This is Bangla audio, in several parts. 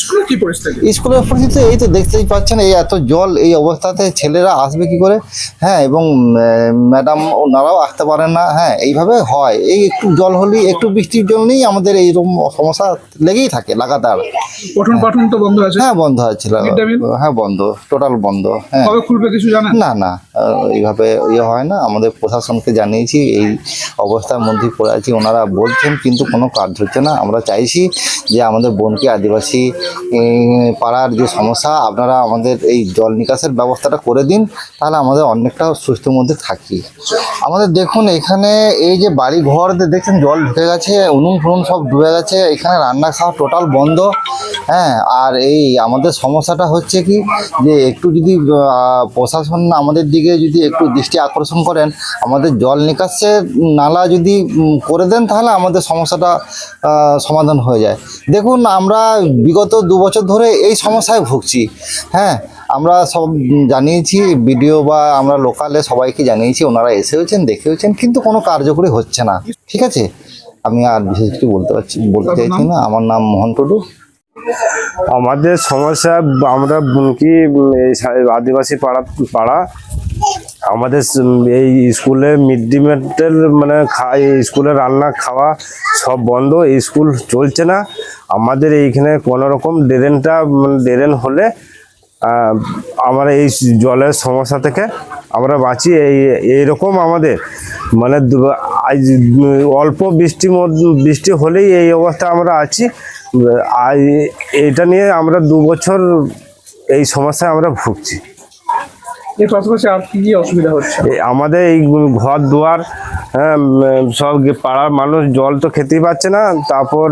স্কুলের কি পরিস্থিতি? স্কুলের পরিস্থিতি এই তো দেখতেই পাচ্ছেন এই এত জল এই অবস্থাতে ছেলেরা আসবে কি করে? হ্যাঁ এবং ম্যাডাম ওনারাও আসতে পারেন না। হ্যাঁ এইভাবে হয়। এই একটু জল হলেই একটু বৃষ্টির জন্যই আমাদের এইরকম সমস্যা লেগেই থাকে লাগাতার। পঠন পাঠন তো বন্ধ আছে? হ্যাঁ বন্ধ Mid হ্যাঁ বন্ধ টোটাল বন্ধ। হ্যাঁ। কবে খুলবে কিছু জানেন? না না এইভাবে ইয়ে হয় না। আমাদের প্রশাসনকে জানিয়েছি এই অবস্থার মধ্যে পড়ে আছি। ওনারা বলছেন কিন্তু কোনো কাজ হচ্ছে না। আমরা চাইছি যে আমাদের বনকি আদিবাসী পাড়ার যে সমস্যা, আপনারা আমাদের এই জল নিকাশের ব্যবস্থাটা করে দিন, তাহলে আমাদের অনেকটা সুস্থর মধ্যে থাকি। আমাদের দেখুন, এখানে এই যে বাড়ি ঘর দেখছেন, জল ঢুকে গেছে, উনুন ফুনুন সব ডুবে গেছে, এখানে রান্না খাওয়া টোটাল বন্ধ। হ্যাঁ আর এই আমাদের সমস্যাটা হচ্ছে কি, যে একটু যদি প্রশাসন আমাদের দিকে যদি একটু দৃষ্টি আকর্ষণ করেন, আমাদের জল নিকাশের নালা যদি করে দেন, তাহলে আমাদের সমস্যাটা সমাধান হয়ে যায়। দেখুন, আমরা বিগত দু বছর ধরে এই সমস্যায় ভুগছি। হ্যাঁ আমরা সব জানিয়েছি ভিডিও বা আমরা লোকালে সবাইকে জানিয়েছি ওনারা এসেওছেন দেখেওছেন কিন্তু কোনো কার্যকরী হচ্ছে না। ঠিক আছে? আমি আর বিশেষ কিছু বলতে পারছি বলতে চাইছি না। আমার নাম মোহন টুডু। আমাদের সমস্যা আমরা কি এই আদিবাসী পাড়া পাড়া আমাদের এই স্কুলে মিড ডে মিলের মানে স্কুলে রান্না, খাওয়া সব বন্ধ স্কুল চলছে না। আমাদের এইখানে কোনো রকম ড্রেনটা ড্রেন হলে আমরা এই জলের সমস্যা থেকে আমরা বাঁচি। এই, এইরকম আমাদের। মানে আজ অল্প বৃষ্টি বৃষ্টি হলেই এই অবস্থা আমরা আছি। এইটা নিয়ে আমরা দু বছর এই সমস্যায় আমরা ভুগছি। আমাদের এই ঘর দুয়ার হ্যাঁ, সব পাড়ার মানুষ জল তো খেতেই পাচ্ছে না তারপর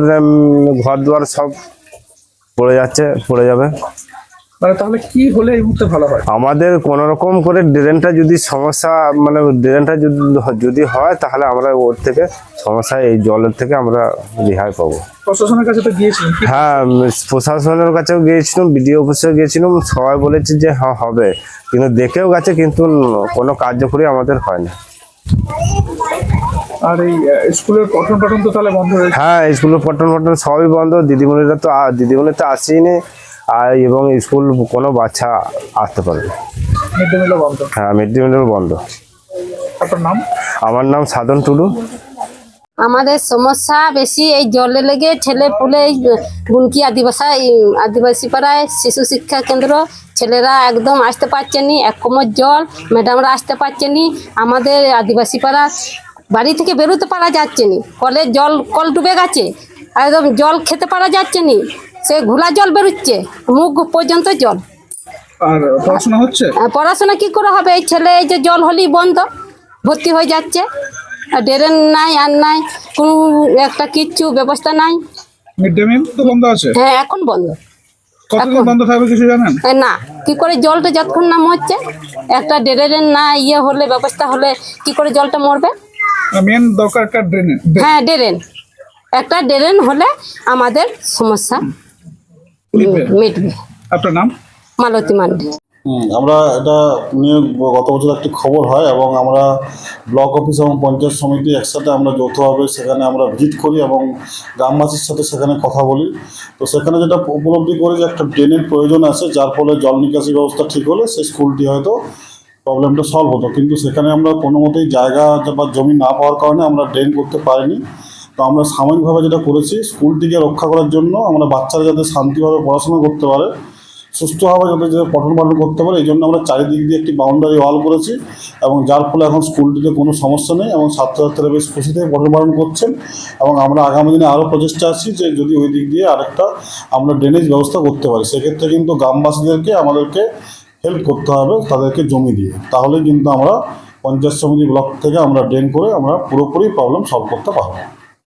ঘর দুয়ার সব পড়ে যাচ্ছে পড়ে যাবে। মানে তাহলে কি হলে এই মুহূর্তে ভালো হয়? আমাদের কোনো রকম করে ড্রেনটা যদি সমস্যা মানে ড্রেনটা যদি যদি হয় তাহলে আমরা ওর থেকে সমস্যা এই জলের থেকে আমরা রেহাই পাবো। প্রশাসনের কাছে তো গিয়েছিলেন কি হ্যাঁ প্রশাসনের কাছেও গিয়েছিলাম বিডিও অফিসে গিয়েছিলাম সবাই বলেছে যে হ্যাঁ হবে। কিন্তু দেখেও গেছে কিন্তু কোনো কার্যকরী আমাদের হয় না আর এই স্কুলের পঠন পাঠন তো তাহলে বন্ধ হ্যাঁ স্কুলের পঠন পঠন সবই বন্ধ। দিদিমণিরা তো দিদিমণি তো আসেইনি। আর এবং স্কুল কোনো বাচ্চা আসতে পারবে হ্যাঁ মিড ডে মিলও বন্ধ। নাম? আমার নাম সাধন টুডু। আমাদের সমস্যা বেশি এই জলে লেগে ছেলে পুলে গুনকি আদিবাসী আদিবাসী পাড়ায় শিশু শিক্ষা কেন্দ্র ছেলেরা একদম আসতে পারছে নি এক কোমর জল ম্যাডামরা আসতে পারছে নি আমাদের আদিবাসী পাড়া বাড়ি থেকে বেরোতে পারা যাচ্ছে নি কলের জল কল ডুবে গেছে একদম জল খেতে পারা যাচ্ছে নি সে ঘোলা জল বেরোচ্ছে মুখ পর্যন্ত জল। আর পড়াশোনা হচ্ছে? পড়াশোনা কি করে হবে? এই ছেলে এই যে জল হলেই বন্ধ ভর্তি হয়ে যাচ্ছে। আর ড্রেন নাই আর নাই কোনো একটা কিচ্ছু ব্যবস্থা নাই। মিড ডে মিল তো বন্ধ আছে? হ্যাঁ এখন বন্ধ। কতদিন এখন- বন্ধ থাকবে কিছু জানেন? না কি করে জলটা যতক্ষণ না মরছে একটা ড্রেনের না ইয়ে হলে ব্যবস্থা হলে কি করে জলটা মরবে? মেন দরকার একটা ড্রেনের হ্যাঁ ড্রেন। একটা ড্রেন হলে আমাদের সমস্যা আপনার নাম? মালতী মান্ডি। আমরা এটা নিয়ে গত বছর একটি খবর হয় এবং আমরা ব্লক অফিস এবং পঞ্চায়েত সমিতি একসাথে আমরা যৌথভাবে সেখানে আমরা ভিজিট করি এবং গ্রামবাসীর সাথে সেখানে কথা বলি। তো সেখানে যেটা উপলব্ধি করি যে একটা ড্রেনের প্রয়োজন আছে যার ফলে জল নিকাশি ব্যবস্থা ঠিক হলে সেই স্কুলটি হয়তো প্রবলেমটা সলভ হতো। কিন্তু সেখানে আমরা কোনো মতেই জায়গা বা জমি না পাওয়ার কারণে আমরা ড্রেন করতে পারিনি। তো আমরা সাময়িকভাবে যেটা করেছি স্কুলটিকে রক্ষা করার জন্য আমরা বাচ্চারা যাতে শান্তিভাবে পড়াশোনা করতে পারে, সুস্থভাবে যাতে যাতে পঠন পাঠন করতে পারে, এই জন্য আমরা চারিদিক দিয়ে একটি বাউন্ডারি ওয়াল করেছি এবং যার ফলে এখন স্কুলটিতে কোনো সমস্যা নেই এবং ছাত্রছাত্রীরা বেশ খুশি থেকে পঠন পাঠন করছেন এবং আমরা আগামী দিনে আরও প্রচেষ্টা আছি যে যদি ওই দিক দিয়ে আরেকটা আমরা ড্রেনেজ ব্যবস্থা করতে পারি, সেক্ষেত্রে কিন্তু গ্রামবাসীদেরকে আমাদেরকে হেল্প করতে হবে, তাদেরকে জমি দিয়ে। তাহলে কিন্তু আমরা পঞ্চায়েত সমিতি ব্লক থেকে আমরা ড্রেন করে আমরা পুরোপুরি প্রবলেম সলভ করতে পারব।